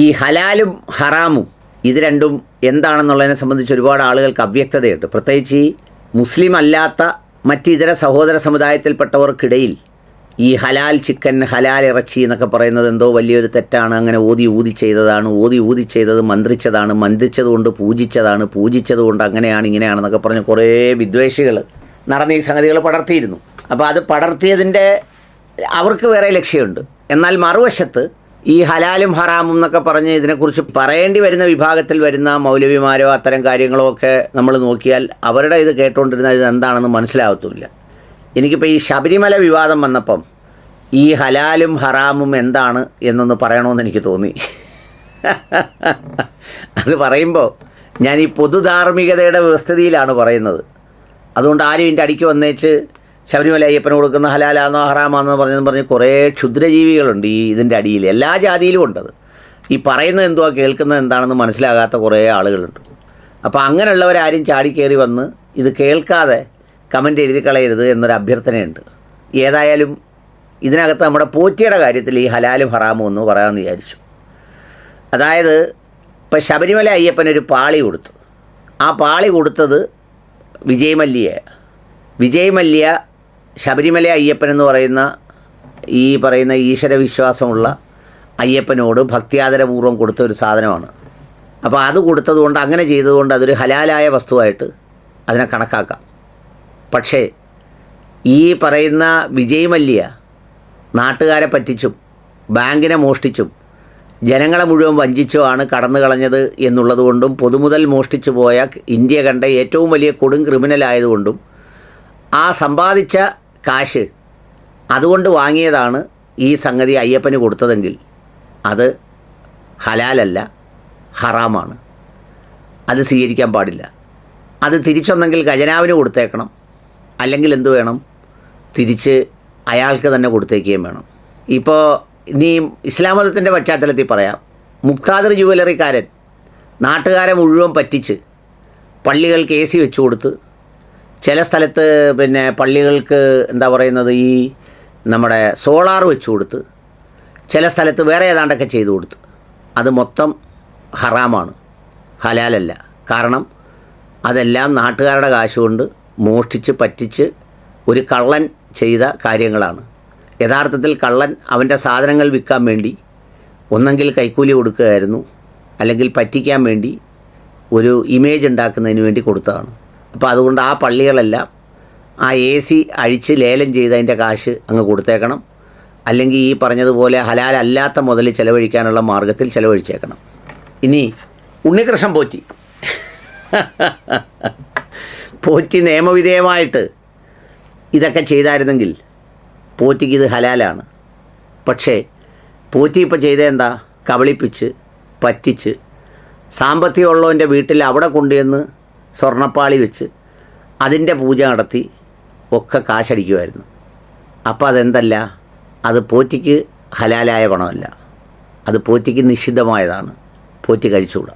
ഈ ഹലാലും ഹറാമും ഇത് രണ്ടും എന്താണെന്നുള്ളതിനെ സംബന്ധിച്ച് ഒരുപാട് ആളുകൾക്ക് അവ്യക്തതയുണ്ട്. പ്രത്യേകിച്ച് ഈ മുസ്ലിം അല്ലാത്ത മറ്റിതര സഹോദര സമുദായത്തിൽപ്പെട്ടവർക്കിടയിൽ ഈ ഹലാൽ ചിക്കൻ ഹലാൽ ഇറച്ചി എന്നൊക്കെ പറയുന്നത് എന്തോ വലിയൊരു തെറ്റാണ്. അങ്ങനെ ഓതി ഊതി ചെയ്തതാണ് ഓതി ഊതി ചെയ്തത് മന്ത്രിച്ചതാണ് മന്ത്രിച്ചതുകൊണ്ട് പൂജിച്ചതാണ് പൂജിച്ചതുകൊണ്ട് അങ്ങനെയാണ് ഇങ്ങനെയാണെന്നൊക്കെ പറഞ്ഞ് കുറേ വിദ്വേഷികൾ നടന്ന ഈ സംഗതികൾ പടർത്തിയിരുന്നു. അപ്പോൾ അത് പടർത്തിയതിന്റെ അവർക്ക് വേറെ ലക്ഷ്യമുണ്ട്. എന്നാൽ മറുവശത്ത് ഈ ഹലാലും ഹറാമും എന്നൊക്കെ പറഞ്ഞ് ഇതിനെക്കുറിച്ച് പറയേണ്ടി വരുന്ന വിഭാഗത്തിൽ വരുന്ന മൗലവിമാരോ അത്തരം കാര്യങ്ങളോ ഒക്കെ നമ്മൾ നോക്കിയാൽ അവരുടെ ഇത് കേട്ടുകൊണ്ടിരുന്ന ഇത് എന്താണെന്ന് മനസ്സിലാകത്തുമില്ല എനിക്കിപ്പോൾ ഈ ശബരിമല വിവാദം വന്നപ്പം ഈ ഹലാലും ഹറാമും എന്താണ് എന്നൊന്ന് പറയണമെന്ന് എനിക്ക് തോന്നി. അത് പറയുമ്പോൾ ഞാൻ ഈ പൊതുധാർമ്മികതയുടെ വ്യവസ്ഥിതിയിലാണ് പറയുന്നത്. അതുകൊണ്ട് ആരും ഇതിന്റെ അടിക്ക് വന്നേച്ച് ശബരിമല അയ്യപ്പന് കൊടുക്കുന്ന ഹലാലാന്നോ ഹറാമാന്നോ പറഞ്ഞെന്ന് പറഞ്ഞ് കുറേ ക്ഷുദ്രജീവികളുണ്ട് ഈ ഇതിന്റെ അടിയിൽ. എല്ലാ ജാതിയിലും ഉണ്ടത്. ഈ പറയുന്നത് എന്തുവാ കേൾക്കുന്നത് എന്താണെന്ന് മനസ്സിലാകാത്ത കുറേ ആളുകളുണ്ട്. അപ്പോൾ അങ്ങനെയുള്ളവരാരും ചാടിക്കയറി വന്ന് ഇത് കേൾക്കാതെ കമന്റ് എഴുതി കളയരുത് എന്നൊരു അഭ്യർത്ഥനയുണ്ട്. ഏതായാലും ഇതിനകത്ത് നമ്മുടെ പോറ്റിയുടെ കാര്യത്തിൽ ഈ ഹലാലും ഹറാമും എന്ന് പറയാമെന്ന് വിചാരിച്ചു. അതായത് ഇപ്പം ശബരിമല അയ്യപ്പനൊരു പാളി കൊടുത്തു. ആ പാളി കൊടുത്തത് വിജയ് മല്യയെ വിജയ് ശബരിമല അയ്യപ്പൻ എന്ന് പറയുന്ന ഈ പറയുന്ന ഈശ്വര വിശ്വാസമുള്ള അയ്യപ്പനോട് ഭക്തിയാദരപൂർവം കൊടുത്ത ഒരു സാധനമാണ്. അപ്പോൾ അത് കൊടുത്തതുകൊണ്ട് അങ്ങനെ ചെയ്തതുകൊണ്ട് അതൊരു ഹലാലായ വസ്തുവായിട്ട് അതിനെ കണക്കാക്കാം. പക്ഷേ ഈ പറയുന്ന വിജയ് മല്യ നാട്ടുകാരെ പറ്റിച്ചും ബാങ്കിനെ മോഷ്ടിച്ചും ജനങ്ങളെ മുഴുവൻ വഞ്ചിച്ചുമാണ് കടന്നു കളഞ്ഞത് എന്നുള്ളതുകൊണ്ടും പൊതുമുതൽ മോഷ്ടിച്ചു പോയ ഇന്ത്യ കണ്ട ഏറ്റവും വലിയ കൊടും ക്രിമിനൽ ആയതുകൊണ്ടും ആ സമ്പാദിച്ച കാശ്. അതുകൊണ്ട് വാങ്ങിയതാണ് ഈ സംഗതി അയ്യപ്പന് കൊടുത്തതെങ്കിൽ. അത് ഹലാലല്ല ഹറാമാണ്. അത് സ്വീകരിക്കാൻ പാടില്ല. അത് തിരിച്ചൊന്നെങ്കിൽ ഖജനാവിന് കൊടുത്തേക്കണം. അല്ലെങ്കിൽ എന്തു വേണം? തിരിച്ച് അയാൾക്ക് തന്നെ കൊടുത്തേക്കുകയും വേണം. ഇപ്പോൾ ഇനി ഇസ്ലാം മതത്തിന്റെ പശ്ചാത്തലത്തിൽ പറയാം. മുക്താദർ ജുവലറിക്കാരൻ നാട്ടുകാരെ മുഴുവൻ പറ്റിച്ച് പള്ളികൾക്ക് കേസി വെച്ച് കൊടുത്ത് ചില സ്ഥലത്ത് പിന്നെ പള്ളികൾക്ക് എന്താ പറയുന്നത് ഈ നമ്മുടെ സോളാർ വെച്ച് കൊടുത്ത് ചില സ്ഥലത്ത് വേറെ ഏതാണ്ടൊക്കെ ചെയ്തു കൊടുത്ത്. അത് മൊത്തം ഹറാമാണ്. ഹലാലല്ല. കാരണം അതെല്ലാം നാട്ടുകാരുടെ കാശുകൊണ്ട് മോഷ്ടിച്ച് പറ്റിച്ച് ഒരു കള്ളൻ ചെയ്ത കാര്യങ്ങളാണ്. യഥാർത്ഥത്തിൽ കള്ളൻ അവന്റെ സാധനങ്ങൾ വിൽക്കാൻ വേണ്ടി ഒന്നെങ്കിൽ കൈക്കൂലി കൊടുക്കുകയായിരുന്നു. അല്ലെങ്കിൽ പറ്റിക്കാൻ വേണ്ടി ഒരു ഇമേജ് ഉണ്ടാക്കുന്നതിന് വേണ്ടി കൊടുത്തതാണ്. അപ്പോൾ അതുകൊണ്ട് ആ പള്ളികളെല്ലാം ആ എ സി അഴിച്ച് ലേലം ചെയ്ത് അതിന്റെ കാശ് അങ്ങ് കൊടുത്തേക്കണം. അല്ലെങ്കിൽ ഈ പറഞ്ഞതുപോലെ ഹലാലല്ലാത്ത മുതൽ ചിലവഴിക്കാനുള്ള മാർഗത്തിൽ ചിലവഴിച്ചേക്കണം. ഇനി ഉണ്ണികൃഷ്ണൻ പോറ്റി. പോറ്റി നിയമവിധേയമായിട്ട് ഇതൊക്കെ ചെയ്തായിരുന്നെങ്കിൽ പോറ്റിക്ക് ഇത് ഹലാലാണ്. പക്ഷേ പോറ്റി ഇപ്പോൾ ചെയ്തെന്താ കബളിപ്പിച്ച് പറ്റിച്ച് സാമ്പത്തികമുള്ളവന്റെ വീട്ടിൽ അവിടെ കൊണ്ടുവന്ന് സ്വർണപ്പാളി വെച്ച് അതിന്റെ പൂജ നടത്തി ഒക്കെ കാശടിക്കുമായിരുന്നു. അപ്പോൾ അതെന്തല്ല? അത് പോറ്റിക്ക് ഹലാലായ പണമല്ല. അത് പോറ്റിക്ക് നിഷിദ്ധമായതാണ്. പോറ്റി കഴിച്ചുകൂടാ.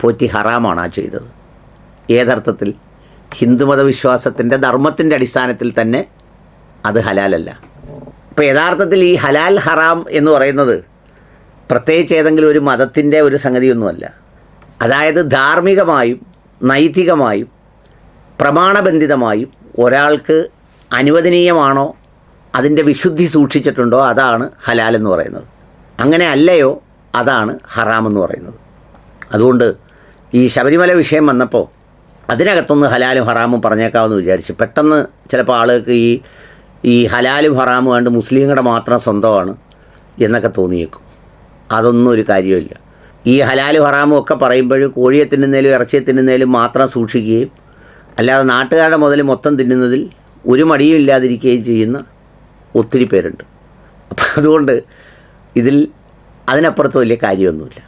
പോറ്റി ഹറാമാണ് ആ ചെയ്തത്. ഏതർത്ഥത്തിൽ ഹിന്ദുമത വിശ്വാസത്തിന്റെ ധർമ്മത്തിന്റെ അടിസ്ഥാനത്തിൽ തന്നെ അത് ഹലാലല്ല. ഇപ്പോൾ യഥാർത്ഥത്തിൽ ഈ ഹലാൽ ഹറാം എന്ന് പറയുന്നത് പ്രത്യേകിച്ച് ഏതെങ്കിലും ഒരു മതത്തിന്റെ ഒരു സംഗതിയൊന്നുമല്ല. അതായത് ധാർമ്മികമായും നൈതികമായും പ്രമാണബന്ധിതമായും ഒരാൾക്ക് അനുവദനീയമാണോ അതിന്റെ വിശുദ്ധി സൂക്ഷിച്ചിട്ടുണ്ടോ അതാണ് ഹലാൽ എന്ന് പറയുന്നത്. അങ്ങനെ അല്ലയോ അതാണ് ഹറാമെന്ന് പറയുന്നത്. അതുകൊണ്ട് ഈ ശബരിമല വിഷയം വന്നപ്പോൾ അതിനകത്തൊന്ന് ഹലാലും ഹറാമും പറഞ്ഞേക്കാമെന്ന് വിചാരിച്ചു. പെട്ടെന്ന് ചിലപ്പോൾ ആളുകൾക്ക് ഈ ഈ ഹലാലും ഹറാമും കണ്ട് മുസ്ലിങ്ങളുടെ മാത്രം സ്വന്തമാണ് എന്നൊക്കെ തോന്നിയേക്കും. അതൊന്നും ഒരു കാര്യമില്ല ഈ ഹലാലും ഹറാമും ഒക്കെ പറയുമ്പോഴും കോഴിയെ തിന്നുന്നതിലും ഇറച്ചിയെ തിന്നുന്നതിലും മാത്രം സൂക്ഷിക്കുകയും അല്ലാതെ നാട്ടുകാരുടെ മുതൽ മൊത്തം തിന്നുന്നതിൽ ഒരു മടിയും ഇല്ലാതിരിക്കുകയും ചെയ്യുന്ന ഒത്തിരി പേരുണ്ട്. അപ്പം അതുകൊണ്ട് ഇതിൽ അതിനപ്പുറത്ത് വലിയ കാര്യമൊന്നുമില്ല.